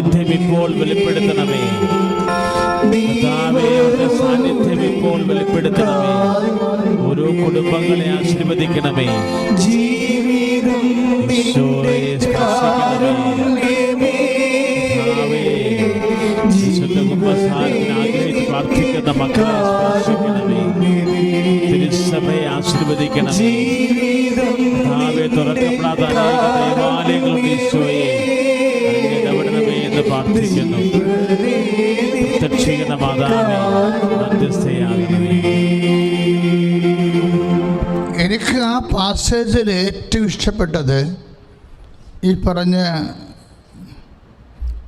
സാന്നിധ്യം ഇപ്പോൾ വെളിപ്പെടുത്തണമേ സാന്നിധ്യം ഇപ്പോൾ വെളിപ്പെടുത്തണമേ. ഓരോ കുടുംബങ്ങളെ ആശീർവദിക്കണമേ. എനിക്ക് ആ പാസേജിൽ ഏറ്റവും ഇഷ്ടപ്പെട്ടത് ഈ പറഞ്ഞ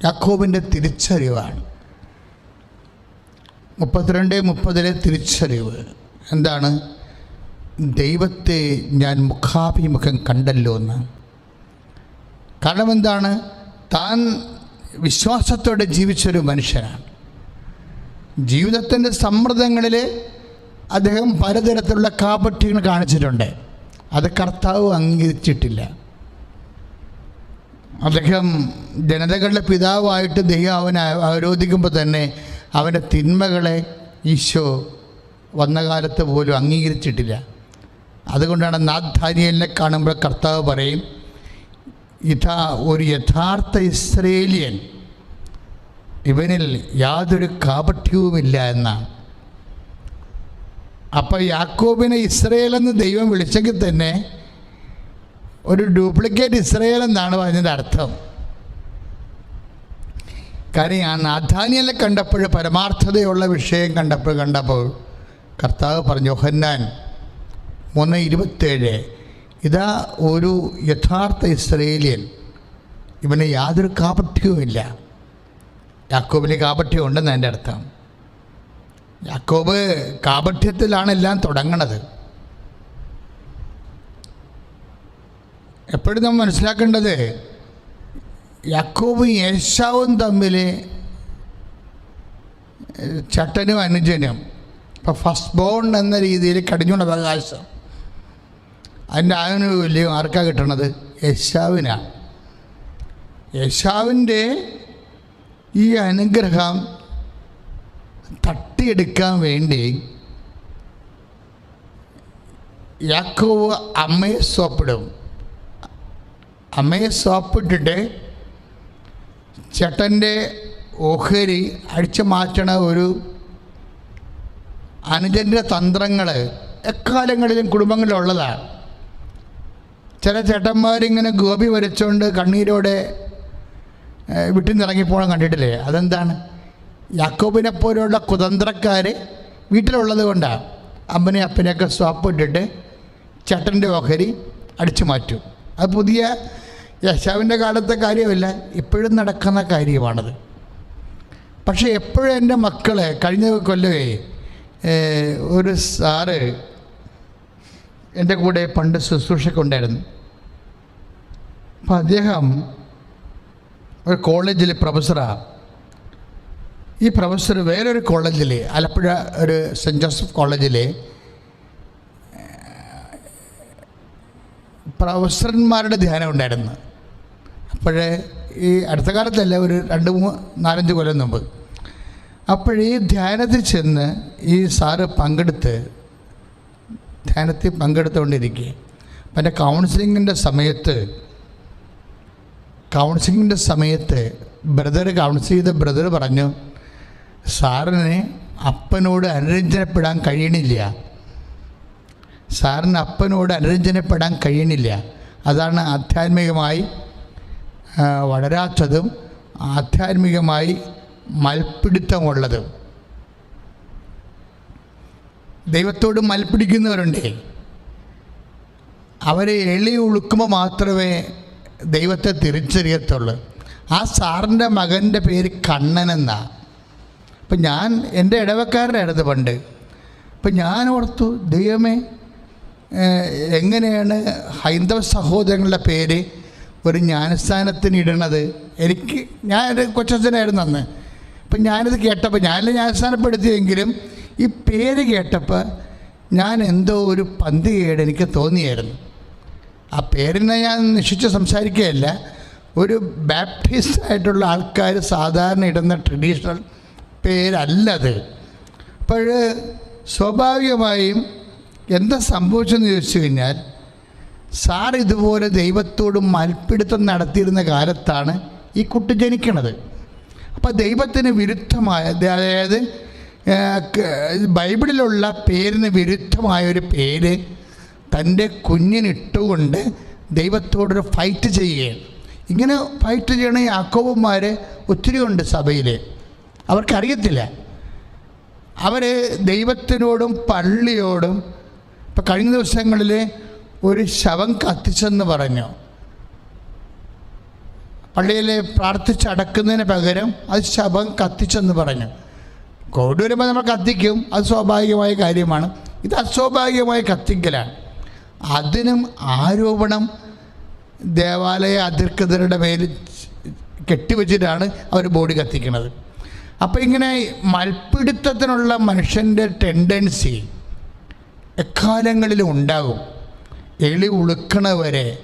യാക്കോബിന്റെ തിരിച്ചറിവാണ്. മുപ്പത്തിരണ്ട് മുപ്പതിലെ തിരിച്ചറിവ് എന്താണ്? ദൈവത്തെ ഞാൻ മുഖാഭിമുഖം കണ്ടല്ലോ എന്ന്. കാരണം എന്താണ്? താൻ വിശ്വാസത്തോടെ ജീവിച്ചൊരു മനുഷ്യനാണ്. ജീവിതത്തിന്റെ സമ്മർദ്ദങ്ങളിൽ അദ്ദേഹം പലതരത്തിലുള്ള കാപട്യങ്ങൾ കാണിച്ചിട്ടുണ്ട്. അത് കർത്താവ് അംഗീകരിച്ചിട്ടില്ല. അദ്ദേഹം ജനതകളുടെ പിതാവായിട്ട് ദൈവം അവനെ ആരോധിക്കുമ്പോൾ തന്നെ അവന്റെ തിന്മകളെ ഈശോ വന്ന കാലത്ത് പോലും അംഗീകരിച്ചിട്ടില്ല. അതുകൊണ്ടാണ് നാഥാനിയലിനെ കാണുമ്പോൾ കർത്താവ് പറയും ഇതാ ഒരു യഥാർത്ഥ ഇസ്രേലിയൻ ഇവനിൽ യാതൊരു കാപട്യവുമില്ല എന്നാണ്. അപ്പോൾ യാക്കോബിനെ ഇസ്രയേൽ എന്ന് ദൈവം വിളിച്ചെങ്കിൽ തന്നെ ഒരു ഡ്യൂപ്ലിക്കേറ്റ് ഇസ്രയേൽ എന്നാണ് പറഞ്ഞതിന്റെ അർത്ഥം. കാര്യം ആ നാഥാനിയലെ കണ്ടപ്പോൾ പരമാർത്ഥതയുള്ള വിഷയം കണ്ടപ്പോൾ കണ്ടപ്പോൾ കർത്താവ് പറഞ്ഞു യോഹന്നാൻ മൂന്ന് ഇരുപത്തേഴ് ഇതാ ഒരു യഥാർത്ഥ ഇസ്രയേലിയൻ ഇവന് യാതൊരു കാപട്യവുമില്ല. യാക്കോബിന് കാപട്യം ഉണ്ടെന്ന് എന്റെ അർത്ഥം. യാക്കോബ് കാപഠ്യത്തിലാണ് എല്ലാം തുടങ്ങണത്. എപ്പോഴും നമ്മൾ മനസ്സിലാക്കേണ്ടത് യാക്കോബും യേശാവും തമ്മിൽ ചട്ടനും അനുജനും. ഇപ്പം ഫസ്റ്റ് ബോൺ എന്ന രീതിയിൽ കടിഞ്ഞുള്ള അവകാശം. അതിന്റെ ആനുകൂല്യം ആർക്കാണ് കിട്ടണത് യേശാവിനാണ് യേശാവിന്റെ ഈ അനുഗ്രഹം തട്ടിയെടുക്കാൻ വേണ്ടി യാക്കോവ് അമ്മയെ സോപ്പിടും. അമ്മയെ സോപ്പിട്ടിട്ട് ചേട്ടന്റെ ഓഹരി അടിച്ചു മാറ്റണ ഒരു അനുജന്റെ തന്ത്രങ്ങൾ എക്കാലങ്ങളിലും കുടുംബങ്ങളിലുള്ളതാണ്. ചില ചേട്ടന്മാരിങ്ങനെ ഗോപി വരച്ചുകൊണ്ട് കണ്ണീരോടെ വീട്ടിൽ നിന്ന് ഇറങ്ങിപ്പോകാൻ കണ്ടിട്ടില്ലേ? അതെന്താണ്? യാക്കോബിനെ പോലെയുള്ള കുതന്ത്രക്കാർ വീട്ടിലുള്ളത് കൊണ്ടാണ് അമ്മനെ അപ്പനെയൊക്കെ സ്വാപ്പ് ഇട്ടിട്ട് ചട്ടന്റെ ഓഹരി അടിച്ചു മാറ്റും. അത് പുതിയ യശാവിന്റെ കാലത്തെ കാര്യമല്ല ഇപ്പോഴും നടക്കുന്ന കാര്യമാണത്. പക്ഷേ എപ്പോഴും എന്റെ മക്കളെ കഴിഞ്ഞ കൊല്ലമേ ഒരു സാറ് എന്റെ കൂടെ പണ്ട് ശുശ്രൂഷക്കുണ്ടായിരുന്നു അപ്പം അദ്ദേഹം ഒരു കോളേജിൽ പ്രൊഫസറാണ് ഈ പ്രൊഫസർ വേറൊരു കോളേജിൽ ആലപ്പുഴ ഒരു സെന്റ് ജോസഫ് കോളേജിൽ പ്രൊഫസർമാരുടെ ധ്യാനം ഉണ്ടായിരുന്നു. അപ്പോഴേ ഈ അടുത്ത കാലത്തല്ല ഒരു രണ്ട് മൂന്ന് നാലഞ്ച് കൊല്ലം മുമ്പ്. അപ്പോഴീ ധ്യാനത്തിൽ ചെന്ന് ഈ സാറ് പങ്കെടുത്ത് ധ്യാനത്തിൽ പങ്കെടുത്തുകൊണ്ടിരിക്കുക അപ്പം എന്റെ കൗൺസിലിങ്ങിന്റെ സമയത്ത് കൗൺസിലിങ്ങിന്റെ സമയത്ത് ബ്രദർ കൗൺസിൽ ചെയ്ത ബ്രദർ പറഞ്ഞു സാറിന് അപ്പനോട് അനുരഞ്ജനപ്പെടാൻ കഴിയണില്ല. സാറിന് അപ്പനോട് അനുരഞ്ജനപ്പെടാൻ കഴിയണില്ല. അതാണ് ആധ്യാത്മികമായി വളരാത്തതും ആധ്യാത്മികമായി മൽപ്പിടുത്തമുള്ളതും ദൈവത്തോട് മൽപ്പിടിക്കുന്നവരുണ്ടേ അവരെ എളി ഉളുക്കുമ്പോൾ മാത്രമേ ദൈവത്തെ തിരിച്ചറിയത്തുള്ളൂ. ആ സാറിന്റെ മകന്റെ പേര് കണ്ണൻ എന്നാണ് അപ്പം ഞാൻ എന്റെ ഇടവക്കാരുടെ അടുത്ത് പണ്ട്. അപ്പം ഞാൻ ഓർത്തു ദൈവമേ എങ്ങനെയാണ് ഹൈന്ദവ സഹോദരങ്ങളുടെ പേര് ഒരു ജ്ഞാനസ്ഥാനത്തിന് ഇടണത്? എനിക്ക് ഞാൻ ഒരു കൊച്ചച്ഛനായിരുന്നു അന്ന്. അപ്പം ഞാനിത് കേട്ടപ്പോൾ ഞാനല്ല ജ്ഞാനസ്ഥാനപ്പെടുത്തിയെങ്കിലും ഈ പേര് കേട്ടപ്പോൾ ഞാൻ എന്തോ ഒരു പന്തികേട് എനിക്ക് തോന്നിയായിരുന്നു. ആ പേരിനെ ഞാൻ നിശ്ചിച്ച് സംസാരിക്കുകയല്ല. ഒരു ബാപ്റ്റിസ്റ്റ് ആയിട്ടുള്ള ആൾക്കാർ സാധാരണ ഇടുന്ന ട്രഡീഷണൽ പേരല്ലത് അപ്പോൾ സ്വാഭാവികമായും എന്താ സംഭവിച്ചെന്ന് ചോദിച്ചു കഴിഞ്ഞാൽ സാർ ഇതുപോലെ ദൈവത്തോടും മൽപ്പിടുത്തം നടത്തിയിരുന്ന കാലത്താണ് ഈ കുട്ടി ജനിക്കണത്. അപ്പോൾ ദൈവത്തിന് വിരുദ്ധമായ അതായത് ബൈബിളിലുള്ള പേരിന് വിരുദ്ധമായ ഒരു പേര് തന്റെ കുഞ്ഞിനിട്ടുകൊണ്ട് ദൈവത്തോടൊരു ഫൈറ്റ് ചെയ്യുകയാണ്. ഇങ്ങനെ ഫൈറ്റ് ചെയ്യണ യാക്കോബന്മാർ ഒത്തിരി ഉണ്ട് സഭയിൽ അവർക്കറിയത്തില്ല. അവർ ദൈവത്തിനോടും പള്ളിയോടും ഇപ്പം കഴിഞ്ഞ ദിവസങ്ങളിൽ ഒരു ശവം കത്തിച്ചെന്ന് പറഞ്ഞു. പള്ളിയിൽ പ്രാർത്ഥിച്ചടക്കുന്നതിന് പകരം അത് ശവം കത്തിച്ചെന്ന് പറഞ്ഞു. കോവിഡ് വരുമ്പോൾ നമ്മൾ കത്തിക്കും. അത് സ്വാഭാവികമായ കാര്യമാണ്. ഇത് അസ്വാഭാവികമായ കത്തിക്കലാണ്. അതിനും ആരോപണം ദേവാലയ അധികൃതരുടെ മേൽ കെട്ടിവെച്ചിട്ടാണ് അവർ ബോഡി കത്തിക്കുന്നത്. അപ്പോൾ ഇങ്ങനെ മൽപ്പിടുത്തത്തിനുള്ള മനുഷ്യന്റെ ടെൻഡൻസി എക്കാലങ്ങളിലും ഉണ്ടാകും എളി ഉളുക്കണവരെ.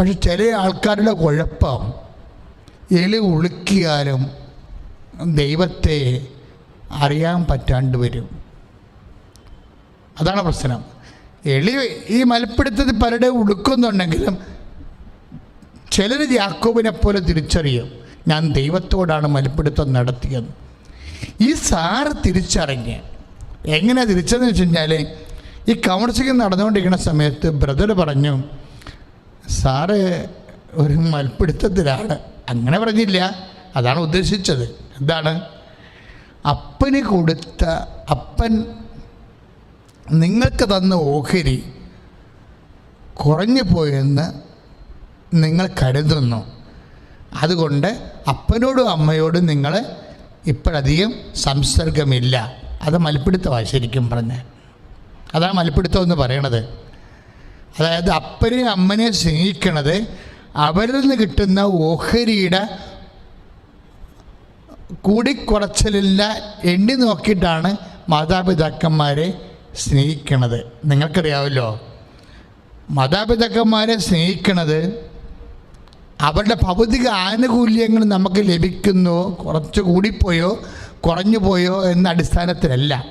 പക്ഷെ ചില ആൾക്കാരുടെ കുഴപ്പം എളി ഉളുക്കിയാലും ദൈവത്തെ അറിയാൻ പറ്റാണ്ട് വരും. അതാണ് പ്രശ്നം. എളി ഈ മലപ്പിടുത്തത് പലരുടെ ഉടുക്കുന്നുണ്ടെങ്കിലും ചിലർ യാക്കോബിനെ പോലെ തിരിച്ചറിയും. ഞാൻ ദൈവത്തോടാണ് മലപ്പിടുത്തം നടത്തിയത്. ഈ സാറ് തിരിച്ചറിഞ്ഞ് എങ്ങനെ തിരിച്ചതെന്ന് വെച്ച് കഴിഞ്ഞാൽ ഈ കൗൺസിലിംഗ് നടന്നുകൊണ്ടിരിക്കുന്ന സമയത്ത് ബ്രദർ പറഞ്ഞു സാറ് ഒരു മൽപ്പിടുത്തത്തിലാണ് അങ്ങനെ പറഞ്ഞില്ല. അതാണ് ഉദ്ദേശിച്ചത്. എന്താണ്? അപ്പന് കൊടുത്ത അപ്പൻ നിങ്ങൾക്ക് തന്ന ഓഹരി കുറഞ്ഞു പോയെന്ന് നിങ്ങൾ കരുതുന്നു. അതുകൊണ്ട് അപ്പനോടും അമ്മയോടും നിങ്ങൾ ഇപ്പോഴധികം സംസർഗമില്ല. അത് മൽപ്പിടുത്തമാണ് ശരിക്കും പറഞ്ഞ്. അതാണ് മൽപ്പിടുത്തം എന്ന് പറയണത്. അതായത് അപ്പനെയും അമ്മനെയും സ്നേഹിക്കണത് അവരിൽ നിന്ന് കിട്ടുന്ന ഓഹരിയുടെ കൂടിക്കുറച്ചിലില്ല. എണ്ണി നോക്കിയിട്ടാണ് മാതാപിതാക്കന്മാരെ സ്നേഹിക്കണത്. നിങ്ങൾക്കറിയാമല്ലോ മാതാപിതാക്കന്മാരെ സ്നേഹിക്കണത് അവരുടെ ഭൗതിക ആനുകൂല്യങ്ങൾ നമുക്ക് ലഭിക്കുന്നു. കുറച്ച് കൂടിപ്പോയോ കുറഞ്ഞു പോയോ എന്ന അടിസ്ഥാനത്തിലല്ല.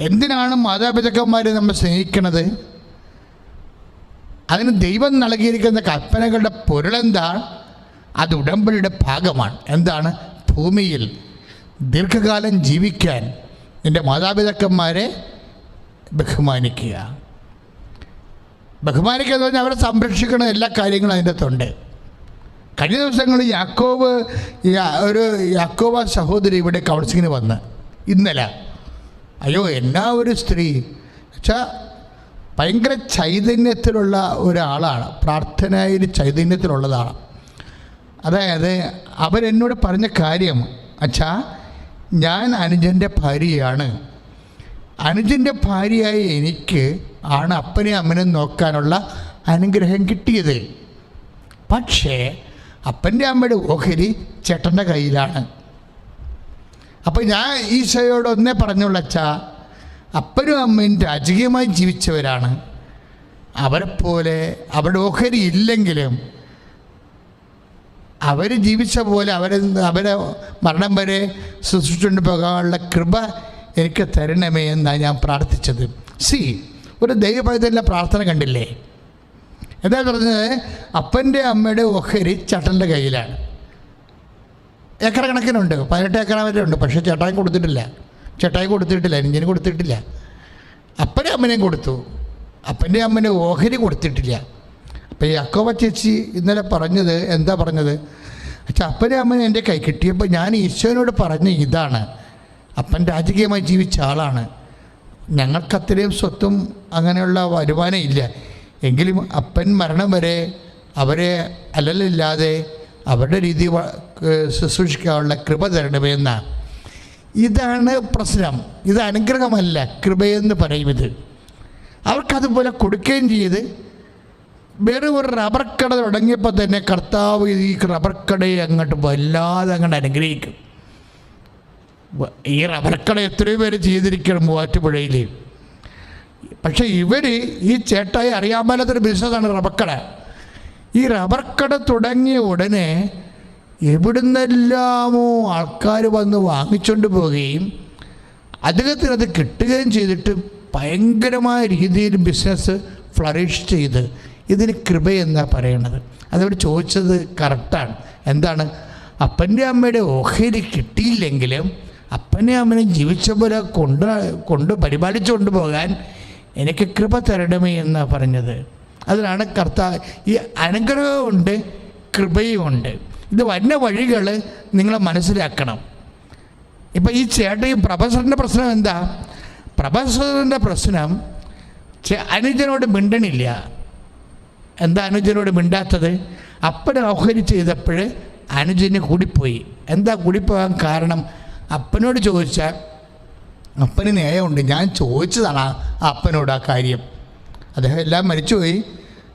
എന്തിനാണ് മാതാപിതാക്കന്മാരെ നമ്മൾ സ്നേഹിക്കണത്? അതിന് ദൈവം നൽകിയിരിക്കുന്ന കൽപ്പനകളുടെ പൊരുളെന്താണ് അത് ഉടമ്പടിയുടെ ഭാഗമാണ്. എന്താണ്? ഭൂമിയിൽ ദീർഘകാലം ജീവിക്കാൻ. എന്റെ മാതാപിതാക്കന്മാരെ ബഹുമാനിക്കുക. ബഹുമാനിക്കുക എന്ന് പറഞ്ഞാൽ അവരെ സംരക്ഷിക്കുന്ന എല്ലാ കാര്യങ്ങളും അതിന്റെ അകത്തുണ്ട്. കഴിഞ്ഞ ദിവസങ്ങളിൽ യാക്കോബ് ഒരു യാക്കോബ സഹോദരി ഇവിടെ കൗൺസിലിങ്ങിന് വന്ന്. ഇന്നലെ. അയ്യോ എന്നാ ഒരു സ്ത്രീ. വെച്ചാൽ ഭയങ്കര ചൈതന്യത്തിലുള്ള ഒരാളാണ്. പ്രാർത്ഥനയിൽ ചൈതന്യത്തിലുള്ളതാണ്. അതായത് അവരെന്നോട് പറഞ്ഞ കാര്യം അച്ഛാ ഞാൻ അനുജന്റെ ഭാര്യയാണ്. അനുജന്റെ ഭാര്യയായ എനിക്ക് ആണ് അപ്പനെ അമ്മനെയും നോക്കാനുള്ള അനുഗ്രഹം കിട്ടിയത്. പക്ഷേ അപ്പന്റെ അമ്മയുടെ ഓഹരി ചേട്ടന്റെ കയ്യിലാണ്. അപ്പോൾ ഞാൻ ഈശോയോട് ഒന്നേ പറഞ്ഞുള്ള അച്ഛാ അപ്പനും അമ്മയും രാജകീയമായി ജീവിച്ചവരാണ്. അവരെപ്പോലെ അവരുടെ ഓഹരി ഇല്ലെങ്കിലും അവർ ജീവിച്ച പോലെ അവരെ അവരെ മരണം വരെ സൂക്ഷിച്ചുകൊണ്ട് പോകാനുള്ള കൃപ എനിക്ക് തരണമേ എന്നാണ് ഞാൻ പ്രാർത്ഥിച്ചത്. സി ഒരു ദൈവഭയത്തിന്റെ പ്രാർത്ഥന കണ്ടില്ലേ? എന്താ പറഞ്ഞത്? അപ്പന്റെ അമ്മയുടെ ഓഹരി ചട്ടന്റെ കയ്യിലാണ്. ഏക്കർ കണക്കിനുണ്ട് പതിനെട്ട് ഏക്കർ വരെ ഉണ്ട്. പക്ഷേ ചേട്ടായി കൊടുത്തിട്ടില്ല. ചേട്ടായി കൊടുത്തിട്ടില്ല. എനിജിന് കൊടുത്തിട്ടില്ല. അപ്പനെ അമ്മനെയും കൊടുത്തു. അപ്പന്റെ അമ്മനെ ഓഹരി കൊടുത്തിട്ടില്ല. അപ്പോൾ ഈ അക്കോവ ചേച്ചി ഇന്നലെ പറഞ്ഞത് എന്താ പറഞ്ഞത്? അച്ഛാ അപ്പനെ അമ്മനെ എന്റെ കൈ കിട്ടിയപ്പോൾ ഞാൻ ഈശോനോട് പറഞ്ഞ ഇതാണ്. അപ്പൻ രാജകീയമായി ജീവിച്ച ആളാണ്. ഞങ്ങൾക്കത്രയും സ്വത്തും അങ്ങനെയുള്ള വരുമാനം ഇല്ല. എങ്കിലും അപ്പൻ മരണം വരെ അവരെ അലലില്ലാതെ അവരുടെ രീതി ശുശ്രൂഷിക്കാനുള്ള കൃപ തരണമേ എന്നാണ് ഇതാണ് പ്രശ്നം. ഇത് അനുഗ്രഹമല്ല കൃപയെന്ന് പറയും ഇത്. അവർക്കതുപോലെ കൊടുക്കുകയും ചെയ്ത് വേറെ ഒരു റബ്ബർ കട തുടങ്ങിയപ്പോൾ തന്നെ കർത്താവ് ഈ റബ്ബർ കടയെ അങ്ങോട്ട് വല്ലാതെ അങ്ങോട്ട് അനുഗ്രഹിക്കും. ഈ റബ്ബർ കട എത്രയോ പേര് ചെയ്തിരിക്കണം മൂവാറ്റുപുഴയിൽ പക്ഷേ ഇവർ ഈ ചേട്ടായി അറിയാൻ മേലാത്തൊരു ബിസിനസ്സാണ് റബ്ബർ കട ഈ റബ്ബർ കട തുടങ്ങിയ ഉടനെ എവിടുന്നെല്ലാമോ ആൾക്കാർ വന്ന് വാങ്ങിച്ചുകൊണ്ട് പോവുകയും അദ്ദേഹത്തിന് അത് കിട്ടുകയും ചെയ്തിട്ട് ഭയങ്കരമായ രീതിയിൽ ബിസിനസ് ഫ്ലറിഷ് ചെയ്ത് ഇതിന് കൃപയെന്നാണ് പറയണത്. അതവിടെ ചോദിച്ചത് കറക്റ്റാണ്. എന്താണ്? അപ്പന്റെ അമ്മയുടെ ഓഹരി കിട്ടിയില്ലെങ്കിലും അപ്പനെ അമ്മനെ ജീവിച്ച പോലെ കൊണ്ട് കൊണ്ട് പരിപാലിച്ചു കൊണ്ടുപോകാൻ എനിക്ക് കൃപ തരണമേ എന്നാണ് പറഞ്ഞത്. അതിനാണ് കർത്താവ് ഈ അനുഗ്രഹമുണ്ട് കൃപയുമുണ്ട് ഇത് വരുന്ന വഴികൾ നിങ്ങൾ മനസ്സിലാക്കണം. ഇപ്പം ഈ ചേട്ടൻ ഈ പ്രൊഫസറിന്റെ പ്രശ്നം എന്താ? പ്രൊഫസറിന്റെ പ്രശ്നം അനുജനോട് മിണ്ടണില്ല. എന്താ അനുജനോട് മിണ്ടാത്തത്? അപ്പനെ ഓഹരി ചെയ്തപ്പോൾ അനുജന് കൂടിപ്പോയി. എന്താ കൂടിപ്പോകാൻ കാരണം? അപ്പനോട് ചോദിച്ച അപ്പന് ന്യായമുണ്ട്. ഞാൻ ചോദിച്ചതാണ് അപ്പനോട് ആ കാര്യം. അദ്ദേഹം എല്ലാം മരിച്ചുപോയി.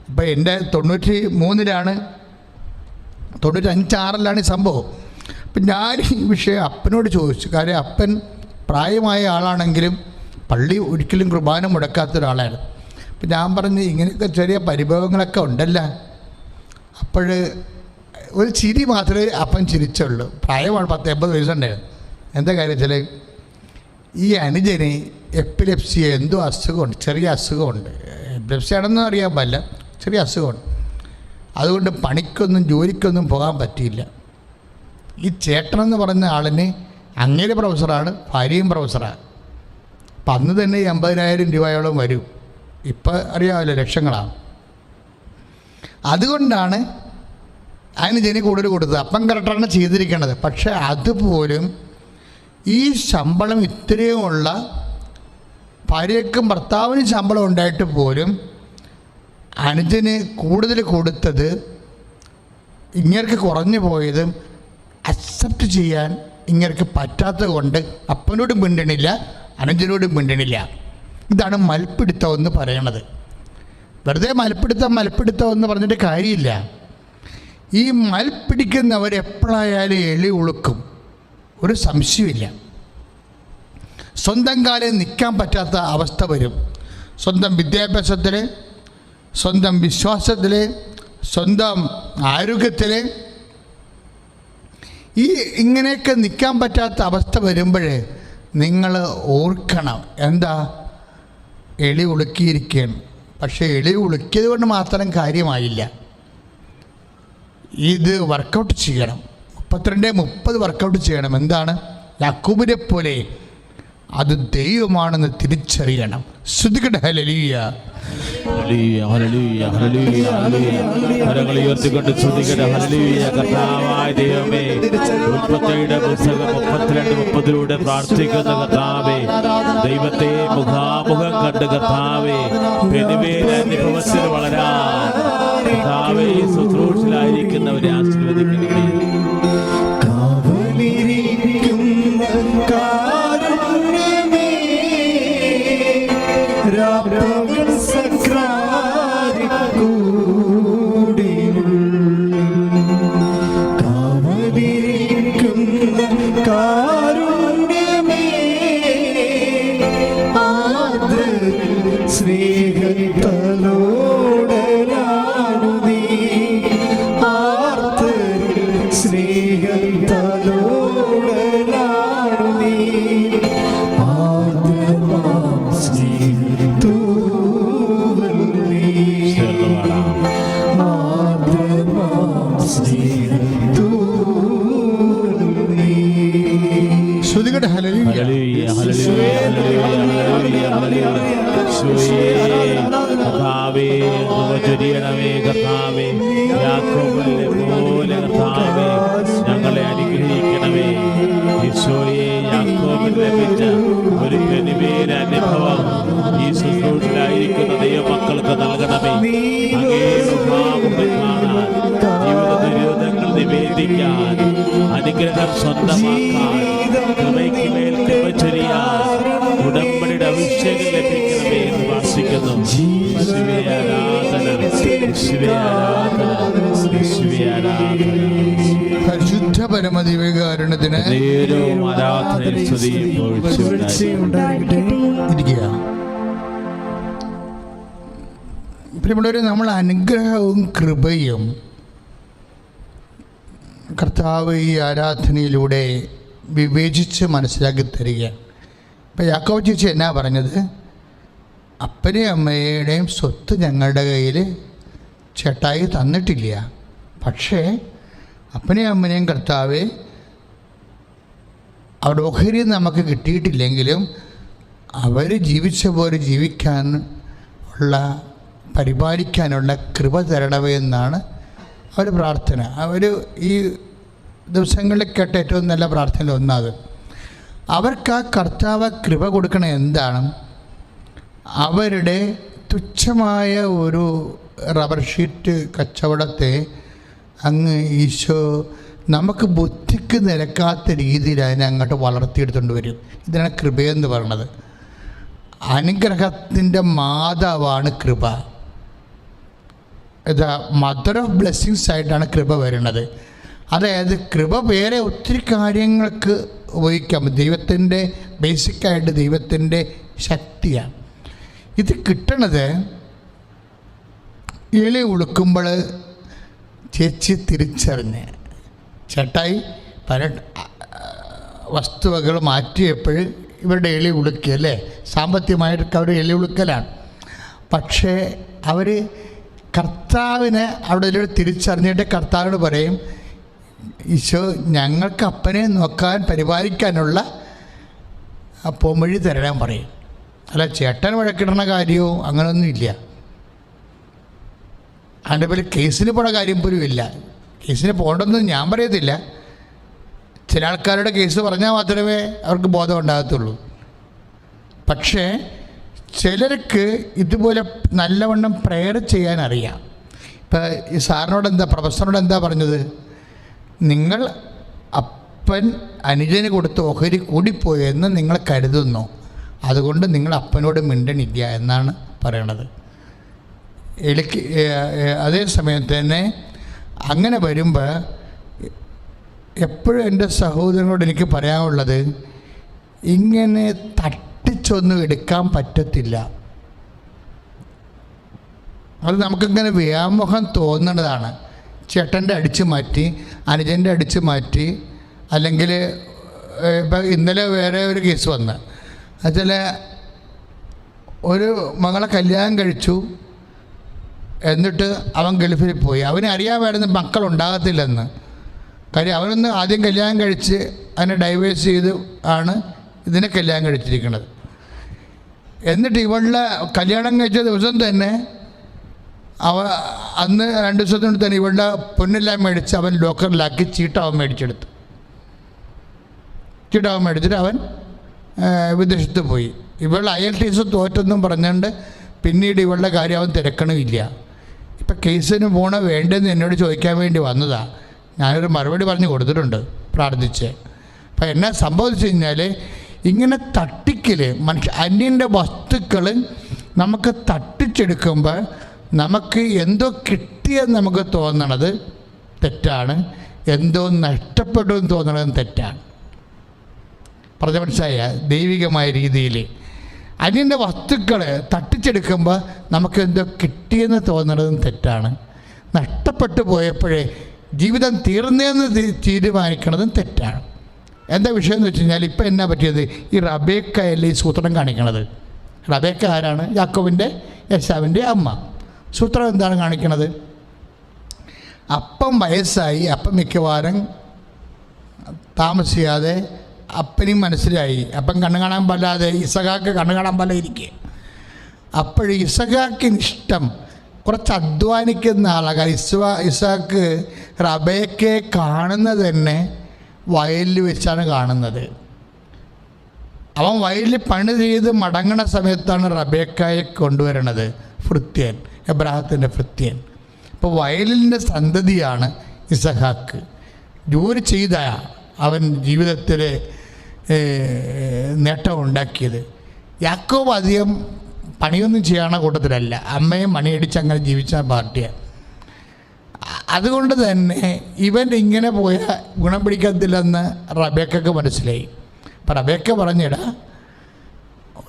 അപ്പം എന്റെ തൊണ്ണൂറ്റി മൂന്നിലാണ് തൊണ്ണൂറ്റി അഞ്ചാറിലാണ് ഈ സംഭവം. അപ്പം ഞാൻ ഈ വിഷയം അപ്പനോട് ചോദിച്ചു. കാര്യം അപ്പൻ പ്രായമായ ആളാണെങ്കിലും പള്ളി ഒരിക്കലും കുർബാന മുടക്കാത്ത ഒരാളാണ് അപ്പം ഞാൻ പറഞ്ഞ് ഇങ്ങനെയൊക്കെ ചെറിയ പരിഭവങ്ങളൊക്കെ ഉണ്ടല്ലോ. അപ്പോൾ ഒരു ചിരി മാത്രമേ അപ്പൻ ചിരിച്ചുള്ളൂ. പ്രായമാണ് പത്ത് എൺപത് വയസ്സുണ്ടായിരുന്നു. എന്താ വെച്ചാൽ ഈ അനുജന് എപ്പിലെപ്സി എന്തോ അസുഖമുണ്ട് ചെറിയ അസുഖമുണ്ട്. എപ്പിലെപ്സി ആണെന്നും അറിയാൻ പറ്റില്ല ചെറിയ അസുഖമുണ്ട്. അതുകൊണ്ട് പണിക്കൊന്നും ജോലിക്കൊന്നും പോകാൻ പറ്റിയില്ല. ഈ ചേട്ടനെന്ന് പറഞ്ഞ ആളിന് അങ്ങേര് പ്രൊഫസറാണ് ഭാര്യയും പ്രൊഫസറാണ് അപ്പം അന്ന് തന്നെ ഈ അമ്പതിനായിരം രൂപയോളം വരും. ഇപ്പം അറിയാമല്ലോ ലക്ഷങ്ങളാണ് അതുകൊണ്ടാണ് അതിന് ജനി കൂടുതൽ കൊടുത്തത്. അപ്പം കറക്റ്റാണ് ചെയ്തിരിക്കണത്. പക്ഷേ അതുപോലും ഈ ശമ്പളം ഇത്രയുമുള്ള ഭാര്യയ്ക്കും ഭർത്താവിനും ശമ്പളം ഉണ്ടായിട്ട് പോലും അനുജന് കൂടുതൽ കൊടുത്തത് ഇങ്ങർക്ക് കുറഞ്ഞു പോയതും അക്സെപ്റ്റ് ചെയ്യാൻ ഇങ്ങർക്ക് പറ്റാത്തത് കൊണ്ട് അപ്പനോടും മിണ്ടണില്ല അനുജനോടും മിണ്ടണില്ല. ഇതാണ് മൽപ്പിടുത്തം എന്ന് പറയണത്. വെറുതെ മൽപ്പിടുത്തം മൽപ്പിടുത്തം എന്ന് പറഞ്ഞിട്ട് കാര്യമില്ല. ഈ മൽപ്പിടിക്കുന്നവരെപ്പോഴായാലും എളി ഉളുക്കും. ഒരു സംശയമില്ല സ്വന്തം കാലിൽ നിൽക്കാൻ പറ്റാത്ത അവസ്ഥ വരും. സ്വന്തം വിദ്യാഭ്യാസത്തിൽ സ്വന്തം വിശ്വാസത്തിൽ സ്വന്തം ആരോഗ്യത്തിൽ ഈ ഇങ്ങനെയൊക്കെ നിൽക്കാൻ പറ്റാത്ത അവസ്ഥ വരുമ്പോഴേ നിങ്ങൾ ഓർക്കണം. എന്താ? എളി ഉളുക്കിയിരിക്കുകയാണ്. പക്ഷേ എളി ഉളുക്കിയത് കൊണ്ട് മാത്രം കാര്യമായില്ല. ഇത് വർക്കൗട്ട് ചെയ്യണം. മുപ്പത്തിരണ്ട് മുപ്പത് വർക്കൗട്ട് ചെയ്യണം. എന്താണ്? യാക്കൂബിനെ പോലെ അത് ദൈവമാണെന്ന് തിരിച്ചറിയണം. ശ്രുതികട ഹലലിയ ഉയർത്തിക്കൊണ്ട്. ഹല്ലേലൂയ. കർത്താവായ ദൈവമേ കർത്താവേ ദൈവത്തെ കർത്താവേ വളരാൻ കർത്താവേ നിവേദിക്കാൻ അനുഗ്രഹം സ്വന്തമാക്കാൻ കൃപയ്ക്ക് മേൽ കൃപ ചൊരിയാൻ ഉടമ്പടിയുടെ അഭിഷേകം ലഭിക്കണമേ എന്ന് പ്രാർത്ഥിക്കുന്നു. ആരാധന. പരിശുദ്ധ നമ്മൾ അനുഗ്രഹവും കൃപയും കർത്താവ് ഈ ആരാധനയിലൂടെ വിവേചിച്ച് മനസ്സിലാക്കി തരികയാണ് ഇപ്പം യാക്കോബ് ചേച്ചി എന്നാ പറഞ്ഞത്? അപ്പനെയും അമ്മയുടെയും സ്വത്ത് ഞങ്ങളുടെ കയ്യിൽ ചേട്ടായി തന്നിട്ടില്ല. പക്ഷേ അപ്പനെയും അമ്മനെയും കർത്താവ് അവിടെ ഓഹരി നമുക്ക് കിട്ടിയിട്ടില്ലെങ്കിലും അവർ ജീവിച്ച പോലെ ജീവിക്കാൻ ഉള്ള പരിപാലിക്കാനുള്ള കൃപ തരണമേ എന്നാണ് അവർ പ്രാർത്ഥന. അവർ ഈ ദിവസങ്ങളിൽ കേട്ട ഏറ്റവും നല്ല പ്രാർത്ഥന ഒന്നത്. അവർക്ക് ആ കർത്താവ് കൃപ കൊടുക്കണ എന്താണ്? അവരുടെ തുച്ഛമായ ഒരു റബർ ഷീറ്റ് കച്ചവടത്തെ അങ്ങ് ഈശോ നമുക്ക് ബുദ്ധിക്ക് നിരക്കാത്ത രീതിയിൽ അതിനെ അങ്ങോട്ട് വളർത്തിയെടുത്തുകൊണ്ട് വരും. ഇതിനാണ് കൃപയെന്ന് പറയണത്. അനുഗ്രഹത്തിന്റെ മാതാവാണ് കൃപ. ഇത് മദർ ഓഫ് ബ്ലെസ്സിങ്സ് ആയിട്ടാണ് കൃപ വരുന്നത്. അതായത് കൃപ വേറെ ഒത്തിരി കാര്യങ്ങൾക്ക് ഉപയോഗിക്കാം. ദൈവത്തിന്റെ ബേസിക്കായിട്ട് ദൈവത്തിന്റെ ശക്തിയാണ്. ഇത് കിട്ടണത് ഇളി ഉളുക്കുമ്പോൾ ചേച്ചി തിരിച്ചറിഞ്ഞ്. ചേട്ടായി പല വസ്തുവകൾ മാറ്റിയപ്പോൾ ഇവരുടെ എളി ഉളുക്കി അല്ലേ? സാമ്പത്തികമായിട്ട് അവർ എളി ഉളുക്കലാണ് പക്ഷേ അവർ കർത്താവിനെ അവിടെ തിരിച്ചറിഞ്ഞിട്ട് കർത്താവിനോട് പറയും ഈശോ ഞങ്ങൾക്ക് അപ്പനെ നോക്കാൻ പരിപാലിക്കാനുള്ള ആ പൊമഴി തരാൻ പറയും. അല്ല ചേട്ടൻ വഴക്കിടുന്ന കാര്യമോ അങ്ങനെയൊന്നും ഇല്ല. അതിന്റെ പേര് കേസിന് പോണ കാര്യം പോലും ഇല്ല. കേസിന് പോകണമെന്ന് ഞാൻ പറയത്തില്ല. ചില ആൾക്കാരുടെ കേസ് പറഞ്ഞാൽ മാത്രമേ അവർക്ക് ബോധം ഉണ്ടാകത്തുള്ളൂ. പക്ഷേ ചിലർക്ക് ഇതുപോലെ നല്ലവണ്ണം പ്രെയർ ചെയ്യാൻ അറിയാം. ഇപ്പം ഈ സാറിനോട് എന്താ പ്രൊഫസറിനോട് എന്താ പറഞ്ഞത്? നിങ്ങൾ അപ്പൻ അനുജന് കൊടുത്ത ഓഹരി കൂടിപ്പോയെന്ന് നിങ്ങൾ കരുതുന്നു. അതുകൊണ്ട് നിങ്ങൾ അപ്പനോട് മിണ്ടണില്ല എന്നാണ് പറയണത്. എനിക്ക് അതേ തന്നെ അങ്ങനെ വരുമ്പോൾ എപ്പോഴും എന്റെ സഹോദരനോട് എനിക്ക് പറയാനുള്ളത് ഇങ്ങനെ തട്ടിച്ചൊന്നും എടുക്കാൻ പറ്റത്തില്ല. അത് നമുക്കിങ്ങനെ വ്യാമോഹം തോന്നുന്നതാണ് ചേട്ടന്റെ അടിച്ച് മാറ്റി അനുജന്റെ അടിച്ച് മാറ്റി അല്ലെങ്കിൽ ഇപ്പം ഇന്നലെ വേറെ ഒരു കേസ് വന്ന്. അതിൽ ഒരു മകളെ കല്യാണം കഴിച്ചു എന്നിട്ട് അവൻ ഗൾഫിൽ പോയി. അവന് അറിയാമായിരുന്നു മക്കളുണ്ടാകത്തില്ലെന്ന്. കാര്യം അവനൊന്ന് ആദ്യം കല്യാണം കഴിച്ച് അതിനെ ഡൈവേഴ്സ് ചെയ്ത് ആണ് ഇതിനെ കല്യാണം കഴിച്ചിരിക്കുന്നത്. എന്നിട്ട് ഇവളുടെ കല്യാണം കഴിച്ച ദിവസം തന്നെ അവ അന്ന് രണ്ട് ദിവസത്തിനുള്ളിൽ തന്നെ ഇവളുടെ പൊന്നെല്ലാം മേടിച്ച് അവൻ ലോക്കറിലാക്കി ചീട്ട അവൻ മേടിച്ചെടുത്തു. ചീട്ട അവൻ മേടിച്ചിട്ട് അവൻ വിദേശത്ത് പോയി. ഇവൾ ഐ എൽ ടി എസ് തോറ്റെന്നും പറഞ്ഞുകൊണ്ട് പിന്നീട് ഇവളുടെ കാര്യം അവൻ തിരക്കണമില്ല. ഇപ്പം കേസിന് പോണ വേണ്ടെന്ന് എന്നോട് ചോദിക്കാൻ വേണ്ടി വന്നതാണ് ഞാനൊരു മറുപടി പറഞ്ഞു കൊടുത്തിട്ടുണ്ട് പ്രാർത്ഥിച്ച്. അപ്പം എന്നെ സംഭവിച്ചു കഴിഞ്ഞാൽ ഇങ്ങനെ തട്ടിക്കൽ മനുഷ്യ അന്യന്റെ വസ്തുക്കൾ നമുക്ക് തട്ടിച്ചെടുക്കുമ്പോൾ നമുക്ക് എന്തോ കിട്ടിയെന്ന് നമുക്ക് തോന്നണത് തെറ്റാണ്. എന്തോ നഷ്ടപ്പെട്ടു എന്ന് തോന്നണതും തെറ്റാണ്. പറഞ്ഞ മനസ്സിലായ? ദൈവികമായ രീതിയിൽ. അന്യന്റെ വസ്തുക്കൾ തട്ടിച്ചെടുക്കുമ്പോൾ നമുക്ക് എന്തോ കിട്ടിയെന്ന് തോന്നണതും തെറ്റാണ്. നഷ്ടപ്പെട്ടു പോയപ്പോഴേ ജീവിതം തീർന്നതെന്ന് തീരുമാനിക്കണതും തെറ്റാണ്. എന്താ വിഷയം എന്ന് വെച്ച് കഴിഞ്ഞാൽ ഇപ്പം എന്നാ പറ്റിയത്? ഈ റബേക്കയല്ലേ ഈ സൂത്രം കാണിക്കണത്. റബേക്ക ആരാണ്? യാക്കോവിന്റെ യശാവിന്റെ അമ്മ. സൂത്രം എന്താണ് കാണിക്കുന്നത് അപ്പം വയസ്സായി അപ്പം മിക്കവാറും താമസിയാതെ അപ്പനും മനസ്സിലായി. അപ്പം കണ്ണു കാണാൻ പല്ലാതെ ഇസഹാക്ക് കണ്ണു കാണാൻ പല ഇരിക്കുക അപ്പോൾ ഇസഹാക്കിന് ഇഷ്ടം കുറച്ച് അധ്വാനിക്കുന്ന ആളാണ്. ഇസ്വ ഇസാക്ക് റബയൊക്കെ കാണുന്നത് തന്നെ വയലിൽ വെച്ചാണ് കാണുന്നത്. അവൻ വയലിൽ പണി ചെയ്ത് മടങ്ങണ സമയത്താണ് റബേക്കായെ കൊണ്ടുവരണത് ഫൃത്യൻ എബ്രാഹത്തിന്റെ ഭൃത്യൻ. അപ്പോൾ വയലിന്റെ സന്തതിയാണ് ഇസഹാക്ക്. ജോലി ചെയ്ത അവൻ ജീവിതത്തിൽ നേട്ടം ഉണ്ടാക്കിയത്. യാക്കോബ് അധികം പണിയൊന്നും ചെയ്യണ കൂട്ടത്തിലല്ല. അമ്മയും മണിയടിച്ച് അങ്ങനെ ജീവിച്ച പാർട്ടിയാണ് അതുകൊണ്ട് തന്നെ ഇവൻ ഇങ്ങനെ പോയ ഗുണം പിടിക്കത്തില്ലെന്ന് റബേക്കൊക്കെ മനസ്സിലായി. അപ്പം റബേക്ക പറഞ്ഞിടാ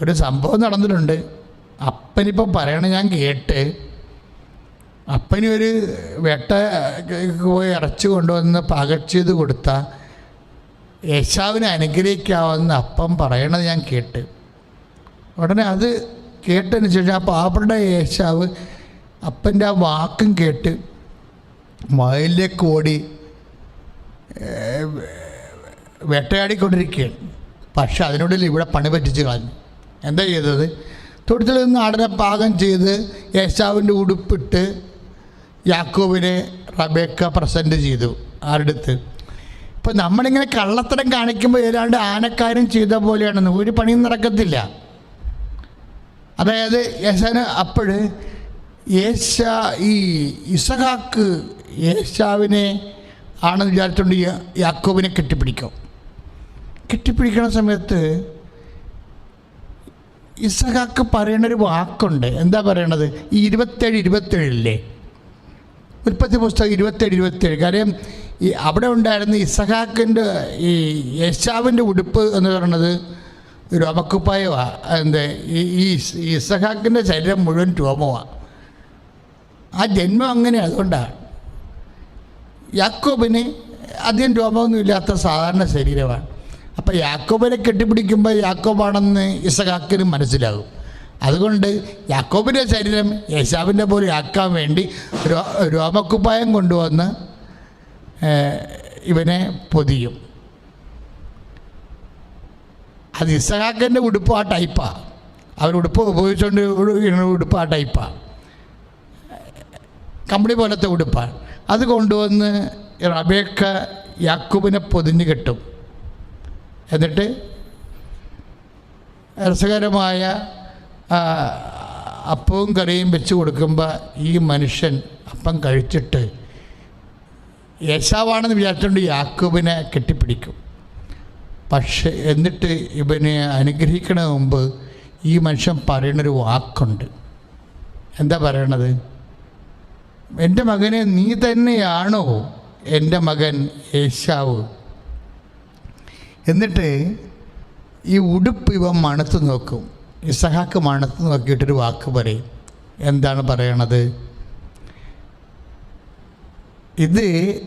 ഒരു സംഭവം നടന്നിട്ടുണ്ട്. അപ്പനിപ്പം പറയണ ഞാൻ കേട്ട് അപ്പന് ഒരു വേട്ട പോയി ഇറച്ചി കൊണ്ടുവന്ന് പകച്ചത് കൊടുത്ത. യേശാവിനെ അനുഗ്രഹിക്കാമെന്ന് അപ്പം പറയണത് ഞാൻ കേട്ട്. ഉടനെ അത് കേട്ടതിന് ശേഷം ആ പാവപ്പെട്ട യേശാവ് അപ്പന്റെ ആ വാക്കും കേട്ട് മയിലേക്ക് ഓടി വേട്ടയാടിക്കൊണ്ടിരിക്കുകയാണ്. പക്ഷെ അതിനുള്ളിൽ ഇവിടെ പണി പറ്റിച്ച് കളഞ്ഞു. എന്താ ചെയ്തത്? തൊടുത്തിൽ നിന്ന് ആടിനെ പാകം ചെയ്ത് യേശാവിന്റെ ഉടുപ്പിട്ട് യാക്കോബിനെ റബേക്ക പ്രസന്റ് ചെയ്തു. ആരുടെടുത്ത് ഇപ്പം നമ്മളിങ്ങനെ കള്ളത്തരം കാണിക്കുമ്പോൾ ഏതാണ്ട് ആനക്കാരും ചെയ്ത പോലെയാണെന്ന് ഒരു പണിയും നടക്കത്തില്ല. അതായത് യേശാന് അപ്പോൾ യേശ ഈ ഇസഹാക്ക് യേശാവിനെ ആണെന്ന് വിചാരിച്ചുകൊണ്ട് യാക്കോബിനെ കെട്ടിപ്പിടിക്കും. കെട്ടിപ്പിടിക്കുന്ന സമയത്ത് ഇസഹാക്ക് പറയണൊരു വാക്കുണ്ട്. എന്താ പറയണത്? ഈ ഇരുപത്തേഴ് ഇരുപത്തേഴില്ലേ? ഉൽപ്പത്തി പുസ്തകം ഇരുപത്തേഴ് ഇരുപത്തേഴ് കാര്യം ഈ അവിടെ ഉണ്ടായിരുന്ന ഇസഹാക്കിന്റെ ഈ യേശാവിന്റെ ഉടുപ്പ് എന്ന് പറയുന്നത് രോമക്കുപ്പായമാണ് എന്ത്? ഈ ഇസഹാക്കിന്റെ ശരീരം മുഴുവൻ രോമമാണ് ആ ജന്മം അങ്ങനെയാണ് അതുകൊണ്ടാണ് യാക്കോബിന് അധികം രോമമൊന്നും ഇല്ലാത്ത സാധാരണ ശരീരമാണ്. അപ്പോൾ യാക്കോബിനെ കെട്ടിപ്പിടിക്കുമ്പോൾ യാക്കോബാണെന്ന് ഇസഹാക്കിന് മനസ്സിലാകും. അതുകൊണ്ട് യാക്കോബിന്റെ ശരീരം യേശാവിന്റെ പോലെ ആക്കാൻ വേണ്ടി രോ രോമക്കുപ്പായം കൊണ്ടുവന്ന് ഇവനെ പൊതിയും. അത് ഇസഹാക്കിന്റെ ഉടുപ്പ് ആ ടൈപ്പാണ് അവൻ ഉടുപ്പ് ഉപയോഗിച്ചുകൊണ്ട് ഉടു- ഉടുപ്പ് ആ ടൈപ്പാണ് കമ്പളി പോലത്തെ ഉടുപ്പാണ് അത് കൊണ്ടുവന്ന് റബേക്ക യാക്കൂബിനെ പൊതിഞ്ഞ് കെട്ടും. എന്നിട്ട് രസകരമായ അപ്പവും കറിയും വെച്ച് കൊടുക്കുമ്പോൾ ഈ മനുഷ്യൻ അപ്പം കഴിച്ചിട്ട് യേശാവാണെന്ന് വിചാരിച്ചുകൊണ്ട് യാക്കൂബിനെ കെട്ടിപ്പിടിക്കും. പക്ഷെ എന്നിട്ട് ഇവനെ അനുഗ്രഹിക്കണ മുമ്പ് ഈ മനുഷ്യൻ പറയണൊരു വാക്കുണ്ട്. എന്താ പറയണത്? എന്റെ മകനെ നീ തന്നെയാണോ എന്റെ മകൻ യേശാവ്? എന്നിട്ട് ഈ ഉടുപ്പ് ഇവൻ മണത്ത് നോക്കും. ഇസഹാക്ക് മണത്ത് നോക്കിയിട്ടൊരു വാക്ക് പറയും. എന്താണ് പറയണത്? ഇത്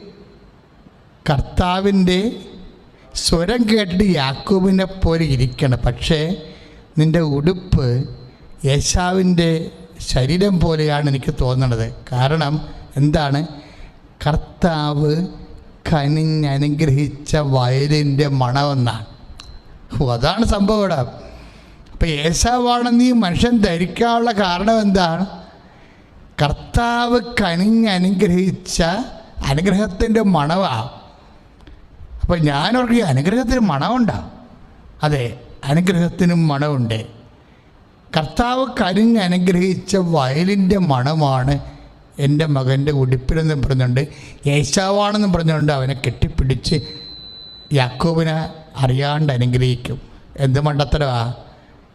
കർത്താവിന്റെ സ്വരം കേട്ടിട്ട് യാക്കൂബിനെ പോലെ ഇരിക്കണം. പക്ഷേ നിന്റെ ഉടുപ്പ് യേശാവിന്റെ ശരീരം പോലെയാണ് എനിക്ക് തോന്നണത്. കാരണം എന്താണ്? കർത്താവ് കനിഞ്ഞനുഗ്രഹിച്ച വയലിന്റെ മണമെന്നാണ്. അതാണ് സംഭവം ഇവിടെ. അപ്പം ഏസാവാണ് ഈ മനുഷ്യൻ ധരിക്കാനുള്ള കാരണം എന്താണ്? കർത്താവ് കനിഞ്ഞനുഗ്രഹിച്ച അനുഗ്രഹത്തിന്റെ മണമാണ് അപ്പം ഞാനവർക്ക് ഈ അനുഗ്രഹത്തിന് മണമുണ്ടാവും അതെ അനുഗ്രഹത്തിനും മണമുണ്ട് കർത്താവ് കരിഞ്ഞ് അനുഗ്രഹിച്ച വയലിന്റെ മണമാണ് എന്റെ മകന്റെ ഉടുപ്പിലെന്ന് പറഞ്ഞുകൊണ്ട് യേശാവാണെന്ന് പറഞ്ഞുകൊണ്ട് അവനെ കെട്ടിപ്പിടിച്ച് യാക്കോബിനെ അറിയാണ്ട് അനുഗ്രഹിക്കും. എന്ത് മണ്ടത്തരമാ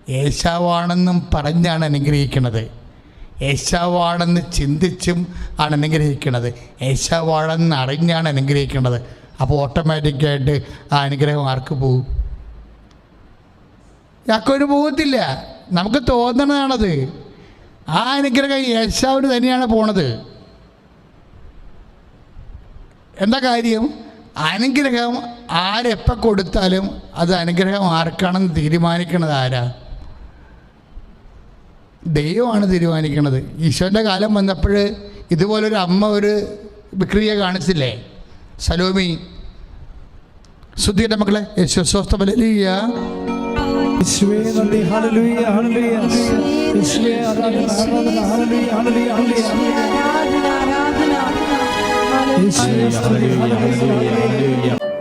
യേശാവാണെന്നും പറഞ്ഞാണ് അനുഗ്രഹിക്കുന്നത്. യേശാവാണെന്ന് ചിന്തിച്ചും ആണ് അനുഗ്രഹിക്കുന്നത്. യേശാവാണെന്ന് അറിഞ്ഞാണ് അനുഗ്രഹിക്കുന്നത്. അപ്പോൾ ഓട്ടോമാറ്റിക്കായിട്ട് ആ അനുഗ്രഹം ആർക്ക് പോകും യാക്കോന് പോകത്തില്ല. നമുക്ക് തോന്നണതാണത്. ആ അനുഗ്രഹം യേശാവിന് തന്നെയാണ് പോണത്. എന്താ കാര്യം? അനുഗ്രഹം ആരെപ്പം കൊടുത്താലും അത് അനുഗ്രഹം ആർക്കാണെന്ന് തീരുമാനിക്കുന്നത് ആരാ? ദൈവമാണ് തീരുമാനിക്കുന്നത്. ഈശോന്റെ കാലം വന്നപ്പോൾ ഇതുപോലൊരു അമ്മ ഒരു വിക്രിയ കാണിച്ചില്ലേ? സലോമി. ശ്രുതിയുടെ മക്കളെ യേശുസ്വസ്ഥ ബലിയ hallelujah, നന്ദി.